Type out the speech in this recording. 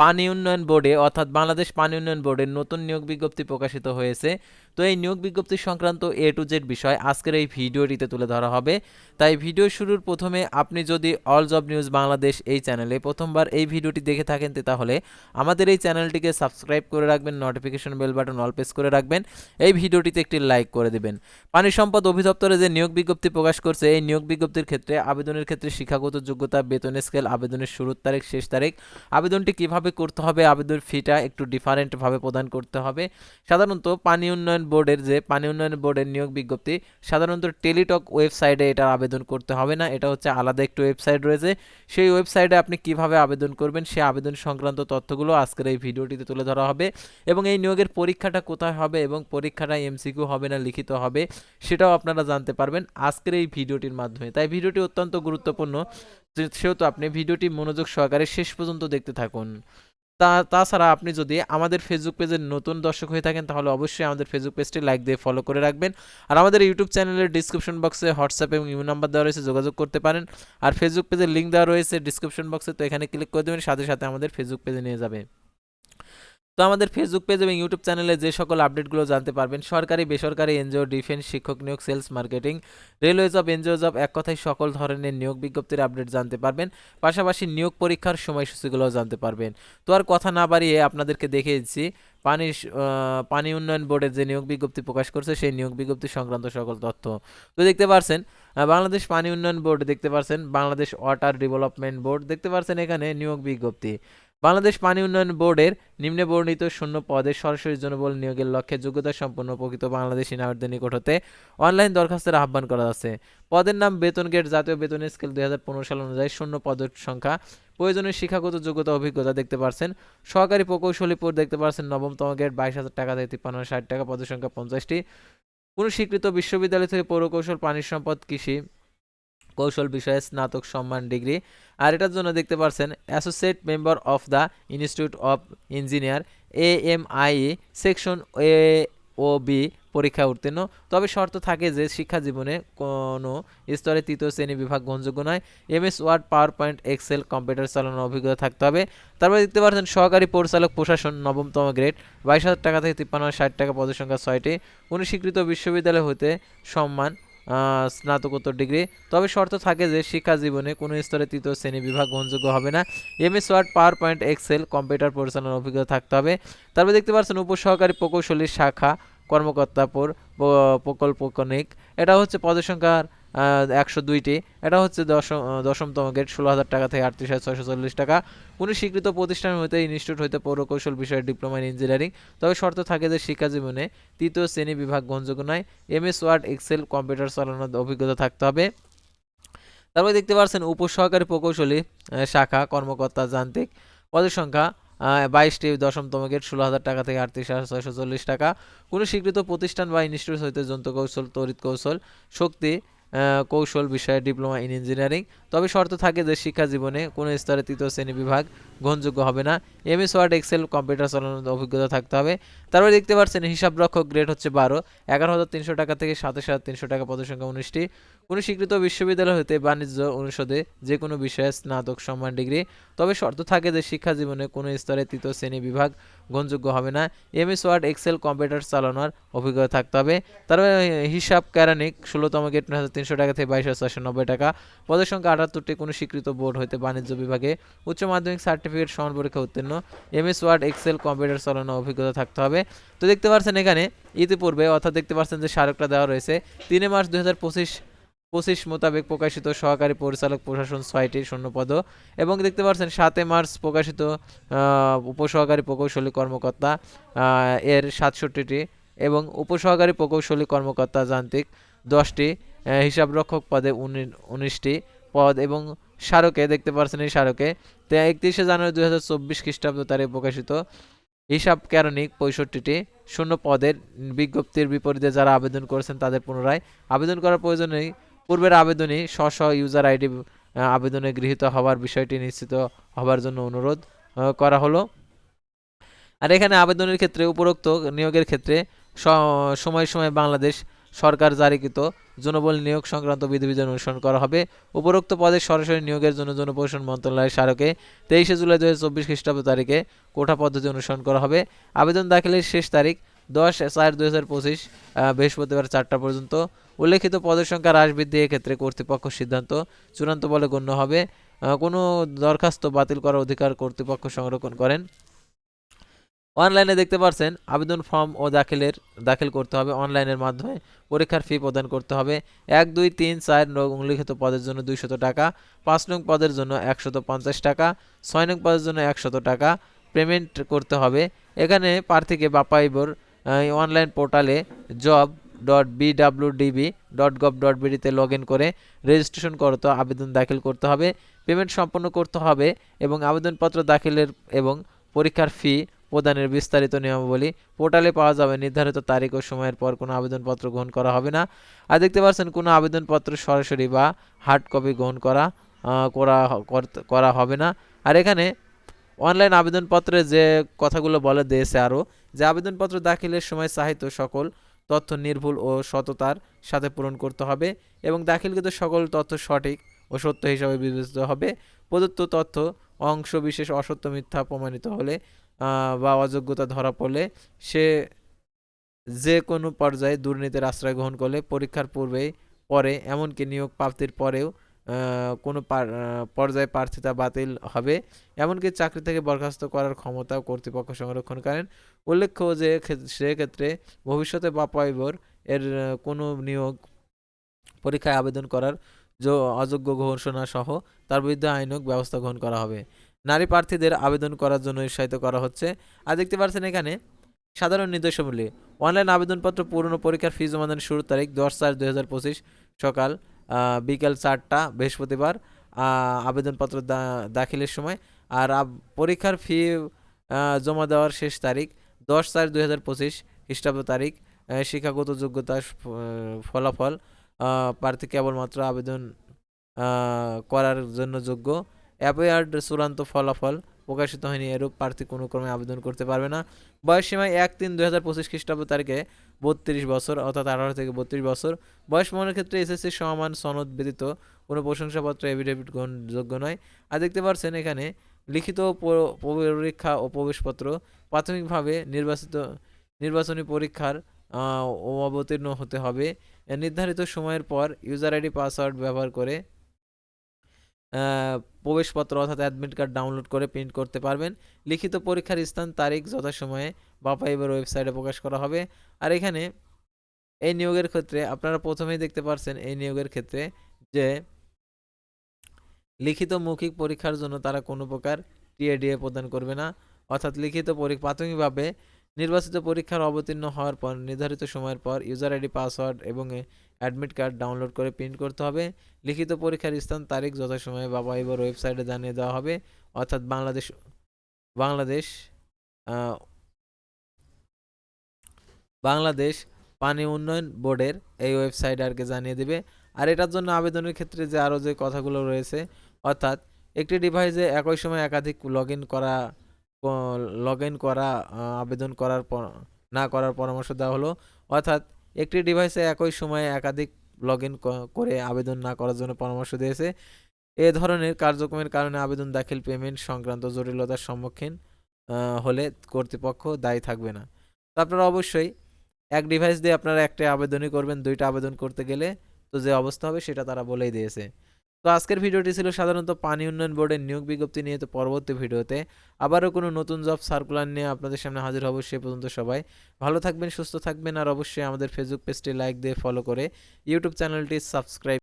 পানি উন্নয়ন বোর্ডে, অর্থাৎ বাংলাদেশ পানি উন্নয়ন বোর্ডের নতুন নিয়োগ বিজ্ঞপ্তি প্রকাশিত হয়েছে। তো এই নিয়োগ বিজ্ঞপ্তি সংক্রান্ত এ টু জেড বিষয় আজকের এই ভিডিওটিতে তুলে ধরা হবে। তাই ভিডিও শুরুর প্রথমে আপনি যদি অল জব নিউজ বাংলাদেশ এই চ্যানেলে প্রথমবার এই ভিডিওটি দেখে থাকেন তাহলে আমাদের এই চ্যানেলটিকে সাবস্ক্রাইব করে রাখবেন notification bell button all press করে রাখবেন, এই ভিডিওটিতে একটি লাইক করে দেবেন। পানি সম্পদ অধিদপ্তরে যে নিয়োগ বিজ্ঞপ্তি প্রকাশ করছে, এই নিয়োগ বিজ্ঞপ্তির ক্ষেত্রে আবেদনের ক্ষেত্রে শিক্ষাগত যোগ্যতা বেতন স্কেল আবেদনের শুরুর তারিখ, শেষ তারিখ, আবেদনটি কীভাবে করতে হবে আবেদন ফিটা একটু ডিফারেন্টভাবে প্রদান করতে হবে। সাধারণত পানি উন্নয়ন বোর্ডের যে পানি উন্নয়ন বোর্ডের নিয়োগ বিজ্ঞপ্তি, সাধারণত টেলিটক ওয়েবসাইটে এটা আবেদন করতে হবে না, এটা হচ্ছে আলাদা একটু ওয়েবসাইট রয়েছে। সেই ওয়েবসাইটে আপনি কীভাবে আবেদন করবেন সেই আবেদন সংক্রান্ত তথ্যগুলো আজকের এই ভিডিওটিতে তুলে ধরা হবে এবং এই নিয়োগের পরীক্ষাটা কোথায় হবে এবং পরীক্ষাটা এমসিকিউ হবে না লিখিত হবে, সেটাও আপনারা জানতে পারবেন আজকের এই ভিডিওটির মাধ্যমে। তাই ভিডিওটি অত্যন্ত গুরুত্বপূর্ণ। সেহেতু আপনি ভিডিওটি মনোযোগ সহকারে শেষ পর্যন্ত দেখতে থাকুন। তা, তাছাড়া আপনি যদি আমাদের ফেসবুক পেজের নতুন দর্শক হয়ে থাকেন, তাহলে অবশ্যই আমাদের ফেসবুক পেজটি লাইক দিয়ে ফলো করে রাখবেন। আর আমাদের ইউটিউব চ্যানেলের ডিসক্রিপশন বক্সে হোয়াটসঅ্যাপ এবং ইউ নাম্বার দেওয়া রয়েছে, যোগাযোগ করতে পারেন। আর ফেসবুক পেজের লিঙ্ক দেওয়া রয়েছে ডিসক্রিপশন বক্সে তো এখানে ক্লিক করে দেবেন, সাথে সাথে আমাদের ফেসবুক পেজে নিয়ে যাবে। তো আমাদের ফেসবুক পেজ এবং ইউটিউব চ্যানেলে যে সকল আপডেটগুলো জানতে পারবেন, সরকারি, বেসরকারি, এনজিও ডিফেন্স শিক্ষক নিয়োগ sales marketing railway job NGO job এক কথায় সকল ধরনের নিয়োগ বিজ্ঞপ্তির আপডেট জানতে পারবেন। পাশাপাশি নিয়োগ পরীক্ষার সময়সূচিগুলোও জানতে পারবেন। তো আর কথা না বাড়িয়ে আপনাদেরকে দেখিয়েছি পানি পানি উন্নয়ন বোর্ডের যে নিয়োগ বিজ্ঞপ্তি প্রকাশ করছে, সেই নিয়োগ বিজ্ঞপ্তি সংক্রান্ত সকল তথ্য। তো দেখতে পারছেন বাংলাদেশ পানি উন্নয়ন বোর্ড, দেখতে পারছেন, বাংলাদেশ ওয়াটার ডেভেলপমেন্ট বোর্ড, দেখতে পারছেন এখানে নিয়োগ বিজ্ঞপ্তি। বাংলাদেশ পানি উন্নয়ন বোর্ডের নিম্নে বর্ণিত শূন্য পদে সরাসরি জনবল নিয়োগের লক্ষ্যে যোগ্যতা সম্পন্ন প্রকৃত বাংলাদেশি নাগরিকদের নিকট হতে অনলাইন দরখাস্তের আহ্বান করা আছে। পদের নাম বেতন গেট, জাতীয় বেতন স্কেল দুই হাজার পনেরো সাল অনুযায়ী শূন্য পদের সংখ্যা, প্রয়োজনীয় শিক্ষাগত যোগ্যতা অভিজ্ঞতা দেখতে পারছেন। সহকারী প্রকৌশলী পদ দেখতে পারছেন নবমতম গেট, বাইশ হাজার টাকা থেকে তিপ্পান্ন, ষাট টাকা, পদের সংখ্যা পঞ্চাশটি। কোনো স্বীকৃত বিশ্ববিদ্যালয় থেকে পৌরকৌশল পানি সম্পদ কৃষি কৌশল বিষয়ে স্নাতক সম্মান ডিগ্রি। আর এটার জন্য দেখতে পারছেন associate member of the institute of engineer A M I section A O B পরীক্ষা উত্তীর্ণ। তবে শর্ত থাকে যে শিক্ষা জীবনে কোনো স্তরে তৃতীয় শ্রেণি বিভাগ গ্রহণযোগ্য নয়। MS word PowerPoint Excel computer চালানোর অভিজ্ঞতা থাকতে হবে। তারপরে দেখতে পাচ্ছেন সহকারী পরিচালক, প্রশাসন, নবমতম গ্রেড, বাইশ হাজার টাকা থেকে তিপ্পান্ন ষাট টাকা পদের সংখ্যা ছয়টি। কোনো বিশ্ববিদ্যালয় হতে সম্মান স্নাতকোত্তর ডিগ্রি। তবে শর্ত থাকে যে শিক্ষা জীবনে কোনো স্তরে তৃতীয় শ্রেণি বিভাগ গ্রহণযোগ্য হবে না। MS word PowerPoint Excel computer পরিচালনার অভিজ্ঞতা থাকতে হবে। তারপরে দেখতে পাচ্ছেন উপসহকারী প্রকৌশলী শাখা, কর্মকর্তাপুর প্রকল্প কনিক এটা হচ্ছে পদের সংখ্যা একশো দুইটি। এটা হচ্ছে দশম দশমতম গেট, ষোলো হাজার টাকা থেকে আটত্রিশ হাজার ছয়শো চল্লিশ টাকা। কোনো স্বীকৃত প্রতিষ্ঠান হইতে ইনস্টিটিউট হইতে পৌরকৌশল বিষয়ে ডিপ্লোমা ইন ইঞ্জিনিয়ারিং। তবে শর্ত থাকে যে শিক্ষা জীবনে তৃতীয় শ্রেণি বিভাগ গ্রহণযোগ্য নয়। এমএস, ওয়ার্ড, এক্সেল, কম্পিউটার চালানোর অভিজ্ঞতা থাকতে হবে। তারপরে দেখতে পাচ্ছেন উপসহকারী প্রকৌশলী শাখা, কর্মকর্তা, যান্ত্রিক। পদের সংখ্যা বাইশটি, দশমতম গেট, ষোলো হাজার টাকা থেকে আটত্রিশ হাজার ছয়শো চল্লিশ টাকা। কোনো স্বীকৃত প্রতিষ্ঠান বা ইনস্টিটিউট হইতে যন্ত্র কৌশল তড়িৎ কৌশল, শক্তি কৌশল বিষয়ে ডিপ্লোমা ইন ইঞ্জিনিয়ারিং। তবে শর্ত থাকে যে শিক্ষা জীবনে কোনো স্তরে তৃতীয় শ্রেণি বিভাগ গ্রহণযোগ্য হবে না। এমএস ওয়ার্ড এক্সেল, কম্পিউটার চালানোর অভিজ্ঞতা থাকতে হবে। তারপরে দেখতে পাচ্ছেন হিসাব রক্ষক গ্রেড হচ্ছে বারো। এগারো হাজার তিনশো টাকা থেকে সাতাশ হাজার তিনশো টাকা পদসংখ্যা সংখ্যা উনিশটি কোনো স্বীকৃত বিশ্ববিদ্যালয় হতে বাণিজ্য অনুষদে যে কোনো বিষয়ে স্নাতক সম্মান ডিগ্রি। তবে শর্ত থাকে যে শিক্ষা জীবনে কোনো স্তরে তৃতীয় শ্রেণি বিভাগ গ্রহণযোগ্য হবে না। এমএস ওয়ার্ড এক্সেল, কম্পিউটার চালানোর অভিজ্ঞতা থাকতে হবে। তারপরে হিসাব ক্যারানিক ষোলোতম গেট নয় হাজার তিনশো টাকা থেকে বাইশ হাজার ছয়শো নব্বই টাকা। পদের সংখ্যা আটাত্তরটি কোনো স্বীকৃত বোর্ড হইতে বাণিজ্য বিভাগে উচ্চ মাধ্যমিক সার্টিফিকেট সমান পরীক্ষা উত্তীর্ণ। M S word, Excel, computer চালানোর অভিজ্ঞতা থাকতে হবে। তো দেখতে পাচ্ছেন এখানে ইতিপূর্বে, অর্থাৎ দেখতে পাচ্ছেন যে স্মারকটা দেওয়া রয়েছে, তিনে মার্চ দুই হাজার পঁচিশ পঁচিশ মোতাবেক প্রকাশিত সহকারী পরিচালক প্রশাসন ছয়টি শূন্যপদ এবং দেখতে পাচ্ছেন সাতে মার্চ প্রকাশিত উপসহকারী প্রকৌশলী কর্মকর্তা এর সাতষট্টিটি এবং উপসহকারী প্রকৌশলী কর্মকর্তা যান্ত্রিক দশটি হিসাবরক্ষক পদে উনি- উনিশটি। পদ এবং স্মারকে দেখতে পাচ্ছেন এই স্মারকে। তে একত্রিশে জানুয়ারি দুই হাজার চব্বিশ খ্রিস্টাব্দ তারিখে প্রকাশিত। হিসাব কেরণিক পঁয়ষট্টিটি শূন্য পদের বিজ্ঞপ্তির বিপরীতে যারা আবেদন করেছেন তাদের পুনরায়। আবেদন করার প্রয়োজন নেই পূর্বের আবেদনই স্ব স্ব ইউজার আইডি আবেদনে গৃহীত হওয়ার বিষয়টি নিশ্চিত হবার জন্য অনুরোধ করা হলো। আর এখানে আবেদনের ক্ষেত্রে, উপরোক্ত নিয়োগের ক্ষেত্রে সময় সময় বাংলাদেশ সরকার জারিকৃত জনবল নিয়োগ সংক্রান্ত বিধিবিধান অনুসরণ করা হবে। উপরোক্ত পদে সরাসরি নিয়োগের জন্য জনপ্রশাসন মন্ত্রণালয়ের স্মারকে তেইশে জুলাই দু হাজার চব্বিশ খ্রিস্টাব্দ তারিখে কোঠা পদ্ধতি অনুসরণ করা হবে। আবেদন দাখিলের শেষ তারিখ দশ চার দুই হাজার পঁচিশ বৃহস্পতিবার চারটা পর্যন্ত। উল্লেখিত পদের সংখ্যা হ্রাস বৃদ্ধি ক্ষেত্রে কর্তৃপক্ষ সিদ্ধান্ত চূড়ান্ত বলে গণ্য হবে। কোনো দরখাস্ত বাতিল করার অধিকার কর্তৃপক্ষ সংরক্ষণ করেন। অনলাইনে দেখতে পাচ্ছেন আবেদন ফর্ম ও দাখিলের, দাখিল করতে হবে অনলাইনের মাধ্যমে। পরীক্ষার ফি প্রদান করতে হবে। এক, দুই, তিন, চার নং উল্লিখিত পদের জন্য দুইশত টাকা, পাঁচ নং পদের জন্য একশত পঞ্চাশ টাকা, ছয় নং পদের জন্য একশত টাকা পেমেন্ট করতে হবে। এখানে প্রার্থীকে বাপাইবর অনলাইন পোর্টালে job dot BWDB dot gov dot বিডিতে log in করে রেজিস্ট্রেশন করতে, আবেদন দাখিল করতে হবে। পেমেন্ট সম্পন্ন করতে হবে এবং আবেদনপত্র দাখিলের এবং পরীক্ষার ফি প্রদানের বিস্তারিত নিয়মাবলী পোর্টালে পাওয়া যাবে। নির্ধারিত তারিখ ও সময়ের পর কোনো আবেদনপত্র গ্রহণ করা হবে না। আর দেখতে পাচ্ছেন, কোনো আবেদনপত্র সরাসরি বা হার্ড কপি গ্রহণ করা করা করা হবে না। আর এখানে অনলাইন আবেদনপত্রে যে কথাগুলো বলে দিয়েছে আরও যে আবেদনপত্র দাখিলের সময় চাহিত সকল তথ্য নির্ভুল ও সততার সাথে পূরণ করতে হবে এবং দাখিলকৃত সকল তথ্য সঠিক ও সত্য হিসাবে বিবেচিত হবে। প্রদত্ত তথ্য অংশ বিশেষ অসত্য মিথ্যা প্রমাণিত হলে বা অযোগ্যতা ধরা পড়লে, সে যে কোনো পর্যায়ে দুর্নীতির আশ্রয় গ্রহণ করলে পরীক্ষার পূর্বেই পরে এমনকি নিয়োগ প্রাপ্তির পরেও কোনো পর্যায়ে প্রার্থিতা বাতিল হবে। এমনকি চাকরি থেকে বরখাস্ত করার ক্ষমতাও কর্তৃপক্ষ সংরক্ষণ করেন উল্লেখ্য যে সেক্ষেত্রে ভবিষ্যতে বা পয়বর এর কোনো নিয়োগ পরীক্ষায় আবেদন করার অযোগ্য ঘোষণা সহ তার বিরুদ্ধে আইনক ব্যবস্থা গ্রহণ করা হবে। নারী প্রার্থীদের আবেদন করার জন্য উৎসাহিত করা হচ্ছে। আর দেখতে পাচ্ছেন এখানে সাধারণ নির্দেশাবলী। অনলাইন আবেদনপত্র পূর্ণ পরীক্ষার ফি জমাদানের শুরুর তারিখ দশ চার দুই পঁচিশ সকাল বিকাল চারটা, বৃহস্পতিবার আবেদনপত্র দাখিলের সময়। আর পরীক্ষার ফি জমা দেওয়ার শেষ তারিখ দশ চার দুই হাজার পঁচিশ খ্রিস্টাব্দ তারিখ শিক্ষাগত যোগ্যতা ফলাফল প্রার্থী কেবলমাত্র আবেদন করার জন্য যোগ্য। অ্যাপয়ার্ড চূড়ান্ত ফলাফল প্রকাশিত হয়নি এরূপ প্রার্থী কোনো ক্রমে আবেদন করতে পারবে না। বয়স সীমায় এক তিন দুই হাজার পঁচিশ খ্রিস্টাব্দ তারিখে বত্রিশ বছর, অর্থাৎ আঠারো থেকে বত্রিশ বছর। বয়স মনের ক্ষেত্রে এসএসসি সমান সনদ ব্যতীত কোনো প্রশংসাপত্র, এভিডেভিট গ্রহণযোগ্য নয়। আর দেখতে পাচ্ছেন এখানে লিখিত পরীক্ষা ও প্রবেশপত্র প্রাথমিকভাবে নির্বাচিত, নির্বাচনী পরীক্ষার অবতীর্ণ হতে হবে। নির্ধারিত সময়ের পর ইউজার আইডি পাসওয়ার্ড ব্যবহার করে প্রবেশপত্র অর্থাৎ অ্যাডমিট কার্ড ডাউনলোড করে প্রিন্ট করতে পারবেন। লিখিত পরীক্ষার স্থান, তারিখ, যথাসময়ে বাপা এবার ওয়েবসাইটে প্রকাশ করা হবে। আর এখানে এই নিয়োগের ক্ষেত্রে আপনারা প্রথমেই দেখতে পারছেন এই নিয়োগের ক্ষেত্রে যে লিখিত মৌখিক পরীক্ষার জন্য তারা কোনো প্রকার টিএডিএ প্রদান করবে না। অর্থাৎ লিখিত পরীক্ষা প্রাথমিকভাবে নির্বাচিত পরীক্ষার অবতীর্ণ হওয়ার পর, নির্ধারিত সময়ের পর ইউজার আইডি পাসওয়ার্ড এবং অ্যাডমিট কার্ড ডাউনলোড করে প্রিন্ট করতে হবে। লিখিত পরীক্ষার স্থান, তারিখ, যথাসময়ে বাবা এবার ওয়েবসাইটে জানিয়ে দেওয়া হবে। অর্থাৎ বাংলাদেশ বাংলাদেশ বাংলাদেশ পানি উন্নয়ন বোর্ডের এই ওয়েবসাইট আর কি জানিয়ে দেবে। আর এটার জন্য আবেদনের ক্ষেত্রে যে আরও যে কথাগুলো রয়েছে, অর্থাৎ একটি ডিভাইসে একই সময় একাধিক লগ করা লগ ইন করা আবেদন করার পর- না করার পরামর্শ দেওয়া হলো। অর্থাৎ একটি ডিভাইসে একই সময়ে একাধিক লগ ইন করে আবেদন না করার জন্য পরামর্শ দিয়েছে। এ ধরনের কার্যক্রমের কারণে আবেদন দাখিল পেমেন্ট সংক্রান্ত জটিলতার সম্মুখীন হলে কর্তৃপক্ষ দায়ী থাকবে না। তো আপনারা অবশ্যই এক ডিভাইস দিয়ে আপনারা একটা আবেদনই করবেন, দুইটা আবেদন করতে গেলে তো যে অবস্থা হবে সেটা তারা বলেই দিয়েছে। তো আজকের ভিডিওটি ছিল সাধারণত পানি উন্নয়ন বোর্ডের নিয়োগ বিজ্ঞপ্তি নিয়ে, তো পরবর্তী ভিডিওতে আবারও কোনো নতুন জব সার্কুলার নিয়ে আপনাদের সামনে হাজির হব সে পর্যন্ত সবাই। ভালো থাকবেন, সুস্থ থাকবেন, আর অবশ্যই আমাদের ফেসবুক পেজটি লাইক দিয়ে ফলো করে ইউটিউব চ্যানেলটি সাবস্ক্রাইব